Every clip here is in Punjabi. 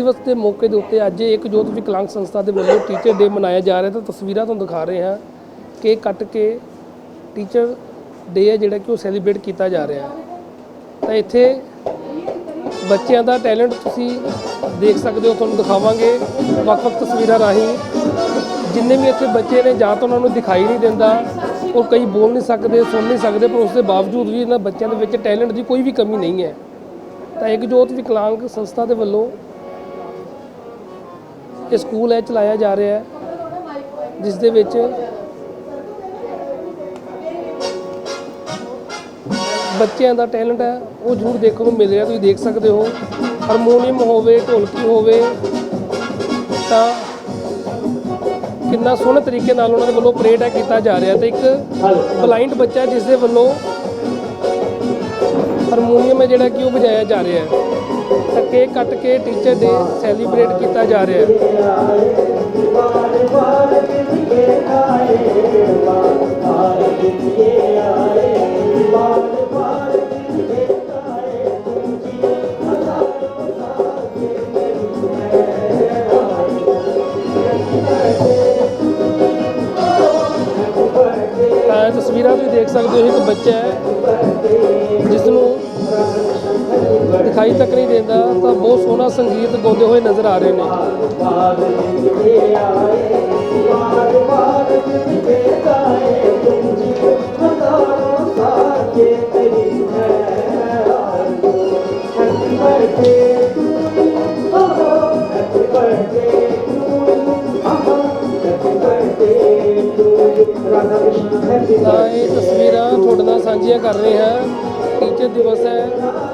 ਦਿਵਸ ਦੇ ਮੌਕੇ ਦੇ ਉੱਤੇ ਅੱਜ ਇੱਕ ਜੋਤ ਵਿਕਲਾਂਗ ਸੰਸਥਾ ਦੇ ਵੱਲੋਂ ਟੀਚਰ ਡੇ ਮਨਾਇਆ ਜਾ ਰਿਹਾ ਤਾਂ ਤਸਵੀਰਾਂ ਤੁਹਾਨੂੰ ਦਿਖਾ ਰਹੇ ਹਾਂ ਕਿ ਕੱਟ ਕੇ ਟੀਚਰ ਡੇ ਹੈ ਜਿਹੜਾ ਕਿ ਉਹ ਸੈਲੀਬ੍ਰੇਟ ਕੀਤਾ ਜਾ ਰਿਹਾ ਹੈ। ਤਾਂ ਇੱਥੇ ਬੱਚਿਆਂ ਦਾ ਟੈਲੈਂਟ ਤੁਸੀਂ ਦੇਖ ਸਕਦੇ ਹੋ, ਤੁਹਾਨੂੰ ਦਿਖਾਵਾਂਗੇ ਵੱਖ-ਵੱਖ ਤਸਵੀਰਾਂ ਰਾਹੀਂ। ਜਿੰਨੇ ਵੀ ਇੱਥੇ ਬੱਚੇ ਨੇ, ਜਾਂ ਤਾਂ ਉਹਨਾਂ ਨੂੰ ਦਿਖਾਈ ਨਹੀਂ ਦਿੰਦਾ, ਉਹ ਕਈ ਬੋਲ ਨਹੀਂ ਸਕਦੇ, ਸੁਣ ਨਹੀਂ ਸਕਦੇ, ਪਰ ਉਸ ਦੇ ਬਾਵਜੂਦ ਵੀ ਇਹਨਾਂ ਬੱਚਿਆਂ ਦੇ ਵਿੱਚ ਟੈਲੈਂਟ ਦੀ ਕੋਈ ਵੀ ਕਮੀ ਨਹੀਂ ਹੈ। ਤਾਂ ਇੱਕ ਜੋਤ ਵਿਕਲਾਂਗ ਸੰਸਥਾ ਦੇ ਵੱਲੋਂ ਇਹ ਸਕੂਲ ਹੈ ਚਲਾਇਆ ਜਾ ਰਿਹਾ ਹੈ, ਜਿਸ ਦੇ ਵਿੱਚ ਬੱਚਿਆਂ ਦਾ ਟੈਲੈਂਟ ਹੈ, ਉਹ ਜ਼ਰੂਰ ਦੇਖਣ ਨੂੰ ਮਿਲ ਰਿਹਾ, ਤੁਸੀਂ ਦੇਖ ਸਕਦੇ ਹੋ। ਹਾਰਮੋਨੀਅਮ ਹੋਵੇ, ਢੋਲਕੀ ਹੋਵੇ, ਤਾਂ ਕਿੰਨਾ ਸੋਹਣੇ ਤਰੀਕੇ ਨਾਲ ਉਹਨਾਂ ਦੇ ਵੱਲੋਂ ਪਰੇਡ ਹੈ ਕੀਤਾ ਜਾ ਰਿਹਾ ਤੇ ਇੱਕ ਬਲਾਈਂਡ ਬੱਚਾ ਜਿਸ ਦੇ ਵੱਲੋਂ ਹਾਰਮੋਨੀਅਮ ਹੈ ਜਿਹੜਾ ਕਿ ਉਹ ਵਜਾਇਆ ਜਾ ਰਿਹਾ ਹੈ। ਤਾਂ ਕੱਟ ਕੇ ਟੀਚਰ ਡੇ ਸੈਲੀਬ੍ਰੇਟ ਕੀਤਾ ਜਾ ਰਿਹਾ ਹੈ। ਤਸਵੀਰਾਂ ਤੁਸੀਂ ਦੇਖ ਸਕਦੇ ਹੋ, ਇੱਕ ਬੱਚਾ ਹੈ। ਦਿਖਾਈ ਤੱਕ ਨਹੀਂ ਦਿੰਦਾ ਤਾਂ ਬਹੁਤ ਸੋਹਣਾ ਸੰਗੀਤ ਗਾਉਂਦੇ ਹੋਏ ਨਜ਼ਰ ਆ ਰਹੇ ਨੇ। ਟੀਚਰ ਦਿਵਸ ਹੈ।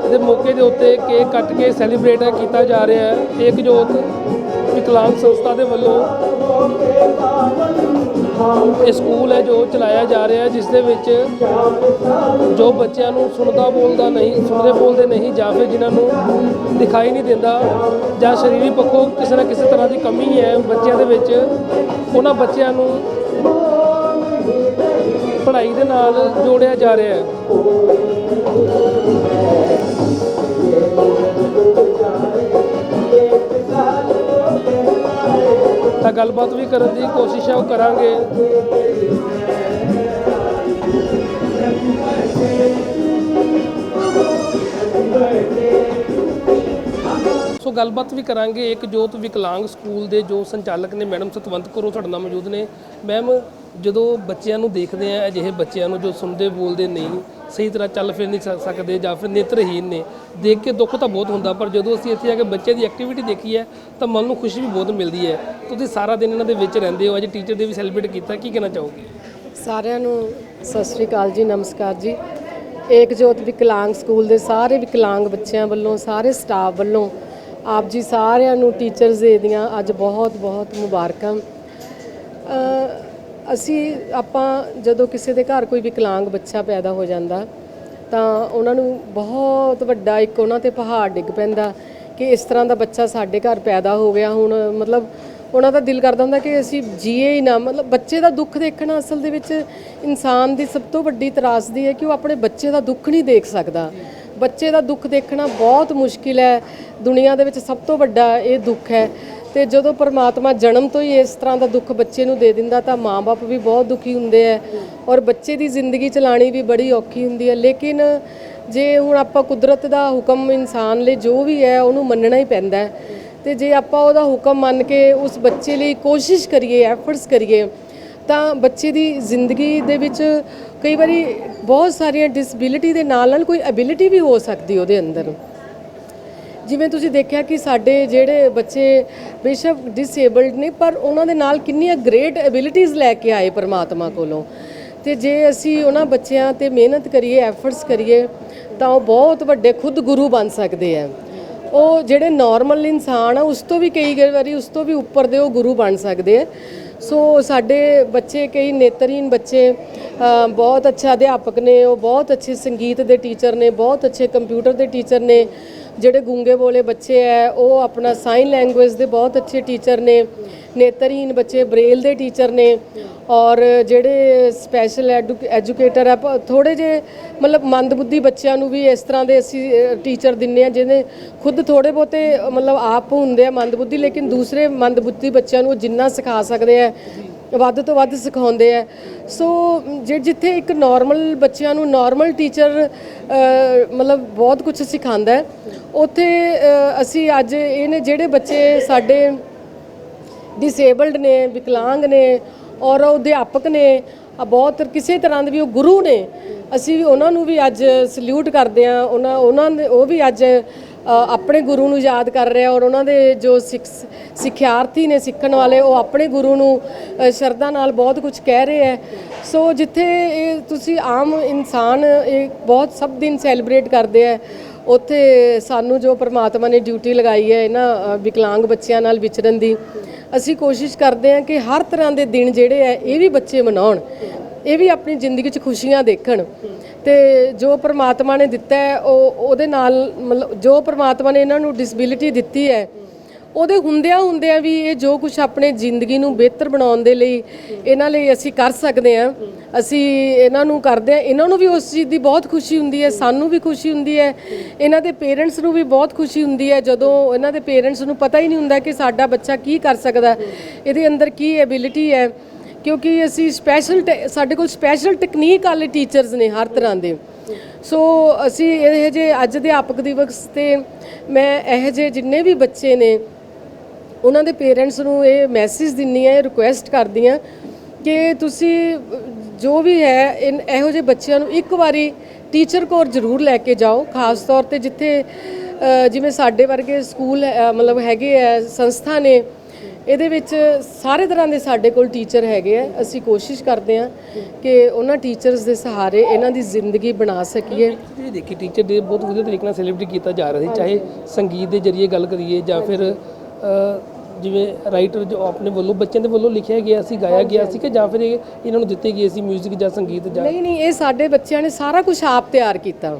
ਇਹਦੇ ਮੌਕੇ ਦੇ ਉੱਤੇ ਕੇਕ ਕੱਟ ਕੇ ਸੈਲੀਬ੍ਰੇਟ ਕੀਤਾ ਜਾ ਰਿਹਾ ਹੈ। ਇੱਕ ਜੋਤ ਵਿਕਲਾਂਗ ਸੰਸਥਾ ਦੇ ਵੱਲੋਂ ਇਹ ਸਕੂਲ ਹੈ ਜੋ ਚਲਾਇਆ ਜਾ ਰਿਹਾ ਹੈ, ਜਿਸ ਦੇ ਵਿੱਚ ਜੋ ਬੱਚਿਆਂ ਨੂੰ ਸੁਣਦਾ ਬੋਲਦਾ ਨਹੀਂ, ਸੁਣਦੇ ਬੋਲਦੇ ਨਹੀਂ ਜਾਂ ਫਿਰ ਜਿਨ੍ਹਾਂ ਨੂੰ ਦਿਖਾਈ ਨਹੀਂ ਦਿੰਦਾ ਜਾਂ ਸਰੀਰਕ ਪੱਖੋਂ ਕਿਸੇ ਨਾ ਕਿਸੇ ਤਰ੍ਹਾਂ ਦੀ ਕਮੀ ਹੈ ਬੱਚਿਆਂ ਦੇ ਵਿੱਚ, ਉਹਨਾਂ ਬੱਚਿਆਂ ਨੂੰ ਪੜ੍ਹਾਈ ਦੇ ਨਾਲ ਜੋੜਿਆ ਜਾ ਰਿਹਾ ਹੈ। ਤਾਂ ਗੱਲਬਾਤ ਵੀ ਕਰਨ ਦੀ ਕੋਸ਼ਿਸ਼ ਹੈ ਉਹ ਕਰਾਂਗੇ। ਸੋ ਗੱਲਬਾਤ ਵੀ ਕਰਾਂਗੇ। ਇੱਕ ਜੋਤ ਵਿਕਲਾਂਗ ਸਕੂਲ ਦੇ ਜੋ ਸੰਚਾਲਕ ਨੇ, ਮੈਡਮ ਸਤਵੰਤ ਕੌਰ ਉਹ ਸਾਡੇ ਨਾਲ ਮੌਜੂਦ ਨੇ। ਮੈਮ ਜਦੋਂ ਬੱਚਿਆਂ ਨੂੰ ਦੇਖਦੇ ਆ ਅਜਿਹੇ ਬੱਚਿਆਂ ਨੂੰ ਜੋ ਸੁਣਦੇ ਬੋਲਦੇ ਨਹੀਂ ਸਹੀ ਤਰ੍ਹਾਂ ਚੱਲ ਫਿਰ ਨਹੀਂ ਸਕ- ਸਕਦੇ ਜਾਂ ਫਿਰ ਨੇਤਰਹੀਨ ਨੇ ਦੇਖ ਕੇ ਦੁੱਖ ਤਾਂ ਬਹੁਤ ਹੁੰਦਾ ਪਰ ਜਦੋਂ ਅਸੀਂ ਇੱਥੇ ਆ ਕੇ ਬੱਚਿਆਂ ਦੀ ਐਕਟੀਵਿਟੀ ਦੇਖੀ ਹੈ ਤਾਂ ਮਨ ਨੂੰ ਖੁਸ਼ੀ ਵੀ ਬਹੁਤ ਮਿਲਦੀ ਹੈ। ਤੁਸੀਂ ਸਾਰਾ ਦਿਨ ਇਹਨਾਂ ਦੇ ਵਿੱਚ ਰਹਿੰਦੇ ਹੋ ਅੱਜ ਟੀਚਰ ਦੇ ਵੀ ਸੈਲੀਬ੍ਰੇਟ ਕੀਤਾ ਕੀ ਕਹਿਣਾ ਚਾਹੋਗੇ? ਸਾਰਿਆਂ ਨੂੰ ਸਤਿ ਸ੍ਰੀ ਅਕਾਲ ਜੀ ਨਮਸਕਾਰ ਜੀ। ਏਕ ਵਿਕਲਾਂਗ ਸਕੂਲ ਦੇ ਸਾਰੇ ਵਿਕਲਾਂਗ ਬੱਚਿਆਂ ਵੱਲੋਂ ਸਾਰੇ ਸਟਾਫ ਵੱਲੋਂ ਆਪ ਜੀ ਸਾਰਿਆਂ ਨੂੰ ਟੀਚਰਸ ਡੇ ਦੀਆਂ ਅੱਜ ਬਹੁਤ ਬਹੁਤ ਮੁਬਾਰਕਾਂ। ਅ, ਅਸੀਂ ਆਪਾਂ ਜਦੋਂ ਕਿਸੇ ਦੇ ਘਰ ਕੋਈ ਵਿਕਲਾਂਗ ਬੱਚਾ ਪੈਦਾ ਹੋ ਜਾਂਦਾ, ਤਾਂ ਉਹਨਾਂ ਨੂੰ ਬਹੁਤ ਵੱਡਾ ਇੱਕ ਉਹਨਾਂ ਤੇ ਪਹਾੜ ਡਿੱਗ ਪੈਂਦਾ ਕਿ ਇਸ ਤਰ੍ਹਾਂ ਦਾ ਬੱਚਾ ਸਾਡੇ ਘਰ ਪੈਦਾ ਹੋ ਗਿਆ। ਹੁਣ ਮਤਲਬ ਉਹਨਾਂ ਦਾ ਦਿਲ ਕਰਦਾ ਹੁੰਦਾ ਕਿ ਅਸੀਂ ਜੀਏ ਹੀ ਨਾ। ਮਤਲਬ ਬੱਚੇ ਦਾ ਦੁੱਖ ਦੇਖਣਾ ਅਸਲ ਦੇ ਵਿੱਚ ਇਨਸਾਨ ਦੀ ਸਭ ਤੋਂ ਵੱਡੀ ਤਰਾਸਦੀ ਹੈ ਕਿ ਉਹ ਆਪਣੇ ਬੱਚੇ ਦਾ ਦੁੱਖ ਨਹੀਂ ਦੇਖ ਸਕਦਾ। ਬੱਚੇ ਦਾ ਦੁੱਖ ਦੇਖਣਾ ਬਹੁਤ ਮੁਸ਼ਕਿਲ ਹੈ। ਦੁਨੀਆ ਦੇ ਵਿੱਚ ਸਭ ਤੋਂ ਵੱਡਾ ਇਹ ਦੁੱਖ ਹੈ ਤੇ ਜਦੋਂ ਪਰਮਾਤਮਾ ਜਨਮ ਤੋਂ ਹੀ ਇਸ ਤਰ੍ਹਾਂ ਦਾ ਦੁੱਖ ਬੱਚੇ ਨੂੰ ਦੇ ਦਿੰਦਾ, ਤਾਂ ਮਾਪੇ ਵੀ ਬਹੁਤ ਦੁਖੀ ਹੁੰਦੇ ਆ ਔਰ ਬੱਚੇ ਦੀ ਜ਼ਿੰਦਗੀ ਚਲਾਣੀ ਵੀ ਬੜੀ ਔਖੀ ਹੁੰਦੀ ਹੈ ਲੇਕਿਨ ਜੇ ਹੁਣ ਆਪਾਂ ਕੁਦਰਤ ਦਾ ਹੁਕਮ ਇਨਸਾਨ ਲਈ ਜੋ ਵੀ ਹੈ ਉਹਨੂੰ ਮੰਨਣਾ ਹੀ ਪੈਂਦਾ ਹੈ ਤੇ ਜੇ ਆਪਾਂ ਉਹਦਾ ਹੁਕਮ ਮੰਨ ਕੇ ਉਸ ਬੱਚੇ ਲਈ ਕੋਸ਼ਿਸ਼ ਕਰੀਏ ਐਫਰਟਸ ਕਰੀਏ, ਤਾਂ ਬੱਚੇ ਦੀ ਜ਼ਿੰਦਗੀ ਦੇ ਵਿੱਚ ਕਈ ਵਾਰੀ ਬਹੁਤ ਸਾਰੀਆਂ ਡਿਸੇਬਿਲਿਟੀ ਦੇ ਨਾਲ ਨਾਲ ਕੋਈ ਐਬਿਲਿਟੀ ਵੀ ਹੋ ਸਕਦੀ ਉਹਦੇ ਅੰਦਰ। ਜਿਵੇਂ ਤੁਸੀਂ ਦੇਖਿਆ ਕਿ ਸਾਡੇ ਜਿਹੜੇ ਬੱਚੇ ਬੇਸ਼ੱਕ ਡਿਸੇਬਲਡ ਨੇ, ਪਰ ਉਹਨਾਂ ਦੇ ਨਾਲ ਕਿੰਨੀਆਂ ਗ੍ਰੇਟ ਐਬਿਲਿਟੀਜ਼ ਲੈ ਕੇ ਆਏ ਪਰਮਾਤਮਾ ਕੋਲੋਂ। ਤੇ ਜੇ ਅਸੀਂ ਉਹਨਾਂ ਬੱਚਿਆਂ ਤੇ ਮਿਹਨਤ ਕਰੀਏ ਐਫਰਟਸ ਕਰੀਏ, ਤਾਂ ਉਹ ਬਹੁਤ ਵੱਡੇ ਖੁਦ ਗੁਰੂ ਬਣ ਸਕਦੇ ਆ। ਉਹ ਜਿਹੜੇ ਨਾਰਮਲ ਇਨਸਾਨ ਆ, ਉਸ ਤੋਂ ਵੀ ਕਈ ਵਾਰੀ, ਉਸ ਤੋਂ ਵੀ ਉੱਪਰ ਦੇ ਉਹ ਗੁਰੂ ਬਣ ਸਕਦੇ ਆ। ਸੋ ਸਾਡੇ ਬੱਚੇ, ਕਈ ਨੇਤਰਹੀਨ ਬੱਚੇ ਬਹੁਤ ਅੱਛਾ ਅਧਿਆਪਕ ਨੇ, ਉਹ ਬਹੁਤ ਅੱਛੇ ਸੰਗੀਤ ਦੇ ਟੀਚਰ ਨੇ, ਬਹੁਤ ਅੱਛੇ ਕੰਪਿਊਟਰ ਦੇ ਟੀਚਰ ਨੇ, ਜਿਹੜੇ ਗੂੰਗੇ ਬੋਲੇ ਬੱਚੇ ਹੈ ਉਹ ਆਪਣਾ ਸਾਈਨ ਲੈਂਗੁਏਜ ਦੇ ਬਹੁਤ ਅੱਛੇ ਟੀਚਰ ਨੇ ਨੇਤਰਹੀਨ ਬੱਚੇ ਬ੍ਰੇਲ ਦੇ ਟੀਚਰ ਨੇ ਔਰ ਜਿਹੜੇ ਸਪੈਸ਼ਲ ਐਜੂਕੇਟਰ ਆ ਥੋੜੇ ਜੇ ਮਤਲਬ ਮੰਦਬੁੱਧੀ ਬੱਚਿਆਂ ਨੂੰ ਵੀ ਇਸ ਤਰ੍ਹਾਂ ਦੇ ਅਸੀਂ ਟੀਚਰ ਦਿੰਨੇ ਆ, ਜਿਹਨੇ ਖੁਦ ਥੋੜੇ ਬਹੁਤੇ ਮਤਲਬ ਆਪ ਹੁੰਦੇ ਆ ਮੰਦਬੁੱਧੀ, ਲੇਕਿਨ ਦੂਸਰੇ ਮੰਦਬੁੱਧੀ ਬੱਚਿਆਂ ਨੂੰ ਉਹ ਜਿੰਨਾ ਸਿਖਾ ਸਕਦੇ ਆ, ਵੱਧ ਤੋਂ ਵੱਧ ਸਿਖਾਉਂਦੇ ਆ। ਸੋ, ਜਿ- ਜਿੱਥੇ ਇੱਕ ਨਾਰਮਲ ਬੱਚਿਆਂ ਨੂੰ ਨਾਰਮਲ ਟੀਚਰ ਮਤਲਬ ਬਹੁਤ ਕੁਝ ਸਿਖਾਉਂਦਾ ਉੱਥੇ ਅਸੀਂ ਅੱਜ ਇਹਨੇ ਜਿਹੜੇ ਬੱਚੇ ਸਾਡੇ ਡਿਸੇਬਲਡ ਨੇ, ਵਿਕਲਾਂਗ ਨੇ ਔਰ ਉਹ ਅਧਿਆਪਕ ਨੇ ਬਹੁਤ ਕਿਸੇ ਤਰ੍ਹਾਂ ਦੇ ਵੀ ਉਹ ਗੁਰੂ ਨੇ, ਅਸੀਂ ਵੀ ਉਹਨਾਂ ਨੂੰ ਵੀ ਅੱਜ ਸਲੂਟ ਕਰਦੇ ਆ ਉਹਨਾਂ ਉਹਨਾਂ ਦੇ ਉਹ ਵੀ ਅੱਜ ਆਪਣੇ ਗੁਰੂ ਨੂੰ ਯਾਦ ਕਰ ਰਿਹਾ ਔਰ ਉਹਨਾਂ ਦੇ ਜੋ ਸਿੱਖ, ਸਿੱਖਿਆਰਥੀ ਨੇ ਸਿੱਖਣ ਵਾਲੇ, ਉਹ ਆਪਣੇ ਗੁਰੂ ਨੂੰ ਸ਼ਰਧਾ ਨਾਲ ਬਹੁਤ ਕੁਝ ਕਹਿ ਰਹੇ ਹੈ। ਸੋ ਜਿੱਥੇ ਇਹ ਤੁਸੀਂ ਆਮ ਇਨਸਾਨ, ਇਹ ਬਹੁਤ ਸਭ ਦਿਨ ਸੈਲੀਬ੍ਰੇਟ ਕਰਦੇ ਆ ਉੱਥੇ ਸਾਨੂੰ ਜੋ ਪ੍ਰਮਾਤਮਾ ਨੇ ਡਿਊਟੀ ਲਗਾਈ ਹੈ ਇਹਨਾਂ ਵਿਕਲਾਂਗ ਬੱਚਿਆਂ ਨਾਲ ਵਿਚਰਨ ਦੀ, ਅਸੀਂ ਕੋਸ਼ਿਸ਼ ਕਰਦੇ ਹਾਂ ਕਿ ਹਰ ਤਰ੍ਹਾਂ ਦੇ ਦਿਨ ਜਿਹੜੇ ਆ ਇਹ ਵੀ ਬੱਚੇ ਮਨਾਉਣ, ਇਹ ਵੀ ਆਪਣੀ ਜ਼ਿੰਦਗੀ 'ਚ ਖੁਸ਼ੀਆਂ ਦੇਖਣ। ਤੇ ਜੋ ਪ੍ਰਮਾਤਮਾ ਨੇ ਦਿੱਤਾ ਹੈ, ਉਹ, ਉਹਦੇ ਨਾਲ ਮਤਲਬ, ਜੋ ਪ੍ਰਮਾਤਮਾ ਨੇ ਇਹਨਾਂ ਨੂੰ ਡਿਸੇਬਿਲਿਟੀ ਦਿੱਤੀ ਹੈ ਉਹਦੇ ਹੁੰਦਿਆਂ ਹੁੰਦਿਆਂ ਵੀ ਇਹ ਜੋ ਕੁਝ ਆਪਣੇ ਜ਼ਿੰਦਗੀ ਨੂੰ ਬਿਹਤਰ ਬਣਾਉਣ ਦੇ ਲਈ ਇਹਨਾਂ ਲਈ ਅਸੀਂ ਕਰ ਸਕਦੇ ਹਾਂ। ਅਸੀਂ ਇਹਨਾਂ ਨੂੰ ਕਰਦੇ ਹਾਂ। ਇਹਨਾਂ ਨੂੰ ਵੀ ਉਸ ਚੀਜ਼ ਦੀ ਬਹੁਤ ਖੁਸ਼ੀ ਹੁੰਦੀ ਹੈ, ਸਾਨੂੰ ਵੀ ਖੁਸ਼ੀ ਹੁੰਦੀ ਹੈ। ਇਹਨਾਂ ਦੇ ਪੇਰੈਂਟਸ ਨੂੰ ਵੀ ਬਹੁਤ ਖੁਸ਼ੀ ਹੁੰਦੀ ਹੈ। ਜਦੋਂ ਇਹਨਾਂ ਦੇ ਪੇਰੈਂਟਸ ਨੂੰ ਪਤਾ ਹੀ ਨਹੀਂ ਹੁੰਦਾ ਕਿ ਸਾਡਾ ਬੱਚਾ ਕੀ ਕਰ ਸਕਦਾ ਇਹਦੇ ਅੰਦਰ ਕੀ ਐਬਿਲਿਟੀ ਹੈ? ਕਿਉਂਕਿ ਅਸੀਂ ਸਪੈਸ਼ਲ ਸਾਡੇ ਕੋਲ ਸਪੈਸ਼ਲ ਟੈਕਨੀਕ ਵਾਲੇ ਟੀਚਰਸ ਨੇ ਹਰ ਤਰ੍ਹਾਂ ਦੇ। ਸੋ ਅਸੀਂ ਇਹ ਜੇ ਅੱਜ ਅਧਿਆਪਕ ਦਿਵਸ ਤੇ ਮੈਂ ਇਹ ਜੇ ਜਿੰਨੇ ਵੀ ਬੱਚੇ ਨੇ ਉਹਨਾਂ ਦੇ ਪੇਰੈਂਟਸ ਨੂੰ ਇਹ ਮੈਸੇਜ ਦਿੰਨੀ ਇਹ ਰਿਕੁਐਸਟ ਕਰਦੀ ਹਾਂ ਕਿ ਤੁਸੀਂ ਜੋ ਵੀ ਹੈ ਇਨ- ਇਹੋ ਜਿਹੇ ਬੱਚਿਆਂ ਨੂੰ ਇੱਕ ਵਾਰੀ ਟੀਚਰ ਕੋਲ ਜ਼ਰੂਰ ਲੈ ਕੇ ਜਾਓ ਖਾਸ ਤੌਰ ਤੇ ਜਿੱਥੇ ਜਿਵੇਂ ਸਾਡੇ ਵਰਗੇ ਸਕੂਲ ਹੈ, ਮਤਲਬ ਹੈਗੇ ਆ ਸੰਸਥਾ ਨੇ ਇਹਦੇ ਵਿੱਚ ਸਾਰੇ ਤਰ੍ਹਾਂ ਦੇ ਸਾਡੇ ਕੋਲ ਟੀਚਰ ਹੈਗੇ ਆ। ਅਸੀਂ ਕੋਸ਼ਿਸ਼ ਕਰਦੇ ਹਾਂ ਕਿ ਉਹਨਾਂ ਟੀਚਰਸ ਦੇ ਸਹਾਰੇ ਇਹਨਾਂ ਦੀ ਜ਼ਿੰਦਗੀ ਬਣਾ ਸਕੀਏ। ਜਿਹੜੀ ਦੇਖੀ ਟੀਚਰ ਦੇ ਬਹੁਤ ਵਧੀਆ ਤਰੀਕੇ ਨਾਲ ਸੈਲੀਬ੍ਰੇਟ ਕੀਤਾ ਜਾ ਰਿਹਾ ਸੀ ਚਾਹੇ ਸੰਗੀਤ ਦੇ ਜਰੀਏ ਗੱਲ ਕਰੀਏ ਜਾਂ ਫਿਰ ਜਿਵੇਂ ਰਾਈਟਰ ਜੋ ਆਪਣੇ ਵੱਲੋਂ, ਬੱਚਿਆਂ ਦੇ ਵੱਲੋਂ ਲਿਖਿਆ ਗਿਆ ਸੀ, ਗਾਇਆ ਗਿਆ ਸੀ ਕਿ ਜਾਂ ਫਿਰ ਇਹ ਇਹਨਾਂ ਨੂੰ ਦਿੱਤੇ ਗਏ ਸੀ 뮤직 ਜਾਂ ਸੰਗੀਤ ਜਾਂ ਨਹੀਂ ਨਹੀਂ, ਇਹ ਸਾਡੇ ਬੱਚਿਆਂ ਨੇ ਸਾਰਾ ਕੁਝ ਆਪ ਤਿਆਰ ਕੀਤਾ।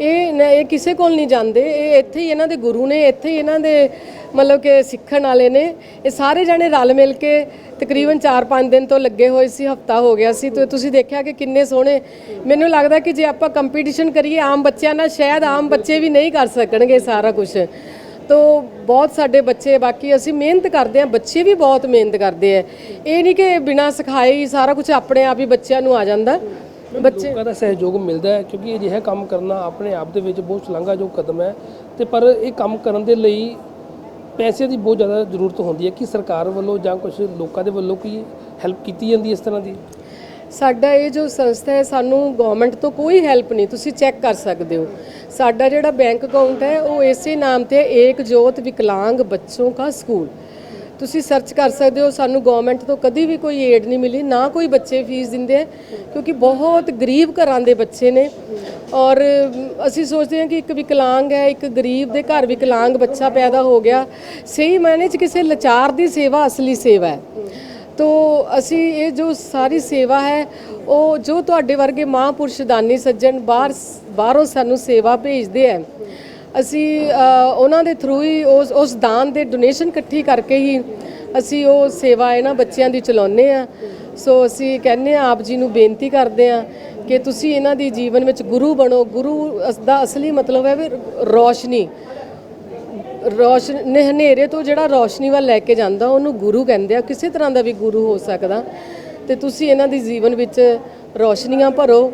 ਇਹ ਇਹ ਕਿਸੇ ਕੋਲ ਨਹੀਂ ਜਾਂਦੇ। ਇਹ ਇੱਥੇ ਹੀ ਇਹਨਾਂ ਦੇ ਗੁਰੂ ਨੇ, ਇੱਥੇ ਹੀ ਇਹਨਾਂ ਦੇ ਮਤਲਬ ਕਿ ਸਿੱਖਣ ਵਾਲੇ ਨੇ। ਇਹ ਸਾਰੇ ਜਾਣੇ ਰਲ ਮਿਲ ਕੇ ਤਕਰੀਬਨ 4-5 ਦਿਨ ਤੋਂ ਲੱਗੇ ਹੋਏ ਸੀ, ਹਫਤਾ ਹੋ ਗਿਆ ਸੀ। ਤੇ ਤੁਸੀਂ ਦੇਖਿਆ ਕਿ ਕਿੰਨੇ ਸੋਹਣੇ ਮੈਨੂੰ ਲੱਗਦਾ ਕਿ ਜੇ ਆਪਾਂ ਕੰਪੀਟੀਸ਼ਨ ਕਰੀਏ, ਆਮ ਬੱਚਿਆਂ ਨਾਲ ਸ਼ਾਇਦ ਆਮ ਬੱਚੇ ਵੀ ਨਹੀਂ ਕਰ ਸਕਣਗੇ ਸਾਰਾ ਕੁਝ ਤੋ ਬਹੁਤ ਸਾਡੇ ਬੱਚੇ ਬਾਕੀ ਅਸੀਂ ਮਿਹਨਤ ਕਰਦੇ ਆ ਬੱਚੇ ਵੀ ਬਹੁਤ ਮਿਹਨਤ ਕਰਦੇ ਆ। ਇਹ ਨਹੀਂ ਕਿ ਬਿਨਾਂ ਸਿਖਾਏ ਹੀ ਸਾਰਾ ਕੁਝ ਆਪਣੇ ਆਪ ਹੀ ਬੱਚਿਆਂ ਨੂੰ ਆ ਜਾਂਦਾ। ਬੱਚੇ ਲੋਕਾਂ ਦਾ ਸਹਿਯੋਗ ਮਿਲਦਾ ਹੈ ਕਿਉਂਕਿ ਅਜਿਹਾ ਕੰਮ ਕਰਨਾ ਆਪਣੇ ਆਪ ਦੇ ਵਿੱਚ ਬਹੁਤ ਸ਼ਲਾਘਾਯੋਗ ਕਦਮ ਹੈ ਤੇ ਪਰ ਇਹ ਕੰਮ ਕਰਨ ਦੇ ਲਈ ਪੈਸੇ ਦੀ ਬਹੁਤ ਜ਼ਿਆਦਾ ਜ਼ਰੂਰਤ ਹੁੰਦੀ ਹੈ। ਕਿ ਸਰਕਾਰ ਵੱਲੋਂ ਜਾਂ ਕੁਝ ਲੋਕਾਂ ਦੇ ਵੱਲੋਂ ਕੋਈ ਹੈਲਪ ਕੀਤੀ ਜਾਂਦੀ ਇਸ ਤਰ੍ਹਾਂ ਦੀ? ਸਾਡਾ ਇਹ ਜੋ ਸੰਸਥਾ ਹੈ, ਸਾਨੂੰ ਗਵਰਨਮੈਂਟ ਤੋਂ ਕੋਈ ਹੈਲਪ ਨਹੀਂ। ਤੁਸੀਂ ਚੈੱਕ ਕਰ ਸਕਦੇ ਹੋ। ਸਾਡਾ ਜਿਹੜਾ ਬੈਂਕ ਅਕਾਊਂਟ ਹੈ, ਉਹ ਇਸੇ ਨਾਮ ਤੇ ਏਕ ਜੋਤ ਵਿਕਲਾਂਗ ਬੱਚੋਂ ਦਾ ਸਕੂਲ। ਤੁਸੀਂ ਸਰਚ ਕਰ ਸਕਦੇ ਹੋ, ਸਾਨੂੰ ਗਵਰਨਮੈਂਟ ਤੋਂ ਕਦੀ ਵੀ ਕੋਈ ਏਡ ਨਹੀਂ ਮਿਲੀ, ਨਾ ਕੋਈ ਬੱਚੇ ਫੀਸ ਦਿੰਦੇ ਆ, ਕਿਉਂਕਿ ਬਹੁਤ ਗਰੀਬ ਘਰਾਂ ਦੇ ਬੱਚੇ ਨੇ। ਔਰ ਅਸੀਂ ਸੋਚਦੇ ਹਾਂ ਕਿ ਇੱਕ ਵਿਕਲਾਂਗ ਹੈ, ਇੱਕ ਗਰੀਬ ਦੇ ਘਰ ਵਿਕਲਾਂਗ ਬੱਚਾ ਪੈਦਾ ਹੋ ਗਿਆ। ਸਹੀ ਮਾਇਨੇ 'ਚ ਕਿਸੇ ਲਾਚਾਰ ਦੀ ਸੇਵਾ, ਅਸਲੀ ਸੇਵਾ ਹੈ। ਤੋ ਅਸੀਂ ਇਹ ਜੋ ਸਾਰੀ ਸੇਵਾ ਹੈ, ਉਹ ਜੋ ਤੁਹਾਡੇ ਵਰਗੇ ਮਹਾਂਪੁਰਸ਼ ਦਾਨੀ ਸੱਜਣ ਬਾਹਰ ਬਾਹਰੋਂ ਸਾਨੂੰ ਸੇਵਾ ਭੇਜਦੇ ਆ ਅਸੀਂ ਉਹਨਾਂ ਦੇ ਥਰੂ ਹੀ ਉਸ ਉਸ ਦਾਨ ਦੇ ਡੋਨੇਸ਼ਨ ਇਕੱਠੀ ਕਰਕੇ ਹੀ ਅਸੀਂ ਉਹ ਸੇਵਾ ਇਹਨਾਂ ਬੱਚਿਆਂ ਦੀ ਚਲਾਉਂਦੇ ਆ ਸੋ ਅਸੀਂ ਕਹਿੰਦੇ ਆ ਆਪ ਜੀ ਨੂੰ ਬੇਨਤੀ ਕਰਦੇ ਆ ਕਿ ਤੁਸੀਂ ਇਹਨਾਂ ਦੀ ਜੀਵਨ ਵਿੱਚ ਗੁਰੂ ਬਣੋ। ਗੁਰੂ ਅਸ- ਦਾ ਅਸਲੀ ਮਤਲਬ ਹੈ ਵੀ ਰੋਸ਼ਨੀ। ਰੋਸ਼ਨ ਹਨੇਰੇ ਤੋਂ ਜਿਹੜਾ ਰੋਸ਼ਨੀ ਵੱਲ ਲੈ ਕੇ ਜਾਂਦਾ, ਉਹਨੂੰ ਗੁਰੂ ਕਹਿੰਦੇ ਆ। ਕਿਸੇ ਤਰ੍ਹਾਂ ਦਾ ਵੀ ਗੁਰੂ ਹੋ ਸਕਦਾ। ਤੇ ਤੁਸੀਂ ਇਹਨਾਂ ਦੀ ਜੀਵਨ ਵਿੱਚ ਰੋਸ਼ਨੀਆਂ ਭਰੋ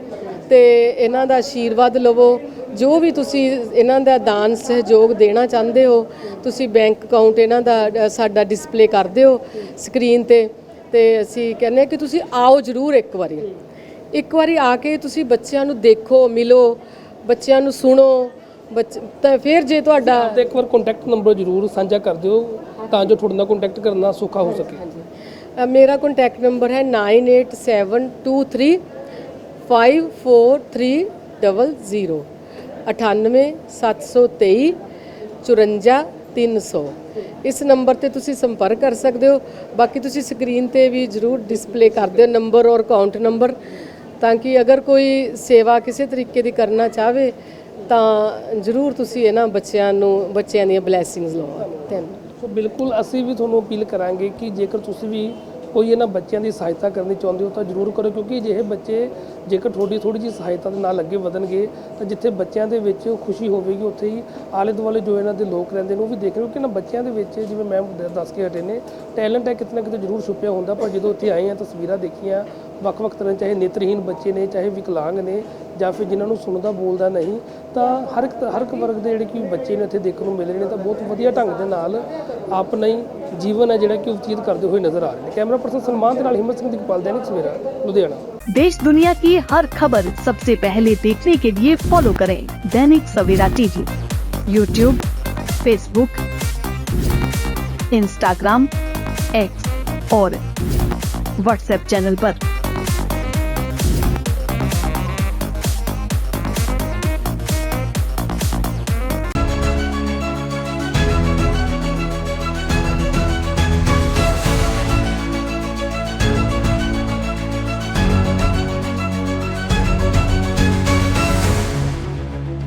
ਤੇ ਇਹਨਾਂ ਦਾ ਆਸ਼ੀਰਵਾਦ ਲਵੋ। ਜੋ ਵੀ ਤੁਸੀਂ ਇਹਨਾਂ ਦਾ ਦਾਨ, ਸਹਿਯੋਗ ਦੇਣਾ ਚਾਹੁੰਦੇ ਹੋ, ਤੁਸੀਂ ਬੈਂਕ ਅਕਾਊਂਟ ਇਹਨਾਂ ਦਾ ਸਾਡਾ ਡਿਸਪਲੇ ਕਰ ਦਿਓ ਸਕਰੀਨ ਤੇ। ਤੇ ਅਸੀਂ ਕਹਿੰਦੇ ਹਾਂ ਕਿ ਤੁਸੀਂ ਆਓ ਜਰੂਰ ਇੱਕ ਵਾਰੀ। ਇੱਕ ਵਾਰੀ ਆ ਕੇ ਤੁਸੀਂ ਬੱਚਿਆਂ ਨੂੰ ਦੇਖੋ, ਮਿਲੋ, ਬੱਚਿਆਂ ਨੂੰ ਸੁਣੋ ਬੱਚ ਤਾਂ ਫਿਰ ਜੇ ਤੁਹਾਡਾ ਇੱਕ ਵਾਰ ਕੰਟੈਕਟ ਨੰਬਰ ਜ਼ਰੂਰ ਸਾਂਝਾ ਕਰ ਦਿਓ ਤਾਂ ਜੋ ਤੁਹਾਡੇ ਨਾਲ ਕੰਟੈਕਟ ਕਰਨਾ ਸੌਖਾ ਹੋ ਸਕੇ। ਅ, ਮੇਰਾ ਕੰਟੈਕਟ ਨੰਬਰ ਹੈ 9872354300 98723 54 300 ਇਸ ਨੰਬਰ ਤੇ ਤੁਸੀਂ ਸੰਪਰਕ ਕਰ ਸਕਦੇ ਹੋ। ਬਾਕੀ ਤੁਸੀਂ ਸਕਰੀਨ ਤੇ ਵੀ ਜਰੂਰ ਡਿਸਪਲੇ ਕਰ ਦਿਓ ਨੰਬਰ ਔਰ ਅਕਾਊਂਟ ਨੰਬਰ ਤਾਂ ਕਿ ਅਗਰ ਕੋਈ ਸੇਵਾ ਕਿਸੇ ਤਰੀਕੇ ਦੀ ਕਰਨਾ ਚਾਹਵੇ ਤਾਂ ਜਰੂਰ ਤੁਸੀਂ ਇਹਨਾਂ ਬੱਚਿਆਂ ਨੂੰ, ਬੱਚਿਆਂ ਦੀਆਂ ਬਲੇਸਿੰਗਸ ਲਓ। ਧੰਨਵਾਦ ਸੋ ਬਿਲਕੁਲ ਅਸੀਂ ਵੀ ਤੁਹਾਨੂੰ ਅਪੀਲ ਕਰਾਂਗੇ ਕਿ ਜੇਕਰ ਤੁਸੀਂ ਵੀ ਕੋਈ ਇਹਨਾਂ ਬੱਚਿਆਂ ਦੀ ਸਹਾਇਤਾ ਕਰਨੀ ਚਾਹੁੰਦੇ ਹੋ ਤਾਂ ਜ਼ਰੂਰ ਕਰੋ, ਕਿਉਂਕਿ ਅਜਿਹੇ ਬੱਚੇ ਜੇਕਰ ਥੋੜੀ ਥੋੜੀ ਜਿਹੀ ਸਹਾਇਤਾ ਦੇ ਨਾਲ ਅੱਗੇ ਵਧਣਗੇ ਤਾਂ ਜਿੱਥੇ ਬੱਚਿਆਂ ਦੇ ਵਿੱਚ ਖੁਸ਼ੀ ਹੋਵੇਗੀ, ਉੱਥੇ ਹੀ ਆਲੇ ਦੁਆਲੇ ਜੋ ਇਹਨਾਂ ਦੇ ਲੋਕ ਰਹਿੰਦੇ ਨੇ ਉਹ ਵੀ ਦੇਖ ਰਹੇ ਹੋ ਕਿ ਇਹਨਾਂ ਬੱਚਿਆਂ ਦੇ ਵਿੱਚ ਜਿਵੇਂ ਮੈਮ ਦ- ਦੱਸ ਕੇ ਹਟੇ ਨੇ ਟੈਲੈਂਟ ਹੈ ਕਿਤੇ ਨਾ ਕਿਤੇ ਜ਼ਰੂਰ ਛੁਪਿਆ ਹੁੰਦਾ, ਪਰ ਜਦੋਂ ਉੱਥੇ ਆਏ ਆ ਤਸਵੀਰਾਂ ਦੇਖੀਆਂ ਵੱਖ-ਵੱਖ ਤਰ੍ਹਾਂ ਚਾਹੇ ਨੇਤਰਹੀਨ ਬੱਚੇ ਨੇ ਚਾਹੇ ਵਿਕਲਾਂਗ ਨੇ ਜਾਂ ਫਿਰ ਜਿਨ੍ਹਾਂ ਨੂੰ ਸੁਣਦਾ ਬੋਲਦਾ ਨਹੀਂ ਤਾਂ ਹਰ ਇੱਕ ਹਰ ਇੱਕ ਵਰਗ ਦੇ ਜਿਹੜੇ ਕਿ ਬੱਚੇ ਨੇ ਇੱਥੇ ਦੇਖਣ ਨੂੰ ਮਿਲ ਰਹੇ ਨੇ ਤਾਂ ਬਹੁਤ ਵਧੀਆ ਢੰਗ ਦੇ ਨਾਲ ਆਪਣਾ ਹੀ ਜੀਵਨ ਹੈ ਜਿਹੜਾ ਕਿ ਉਹ ਬਤੀਤ ਕਰਦੇ ਹੋਏ ਨਜ਼ਰ ਆ ਰਹੇ ਨੇ ਕੈਮਰਾ ਪਰਸਨ ਸਲਮਾਨ ਦੇ ਨਾਲ ਹਿੰਮਤ ਸਿੰਘ ਦੀਪਾਲ ਦੈਨਿਕ ਸਵੇਰਾ ਲੁਧਿਆਣਾ देश दुनिया की हर खबर सबसे पहले देखने के लिए फॉलो करें Dainik Savera TV YouTube Facebook Instagram X और व्हाट्सएप चैनल पर।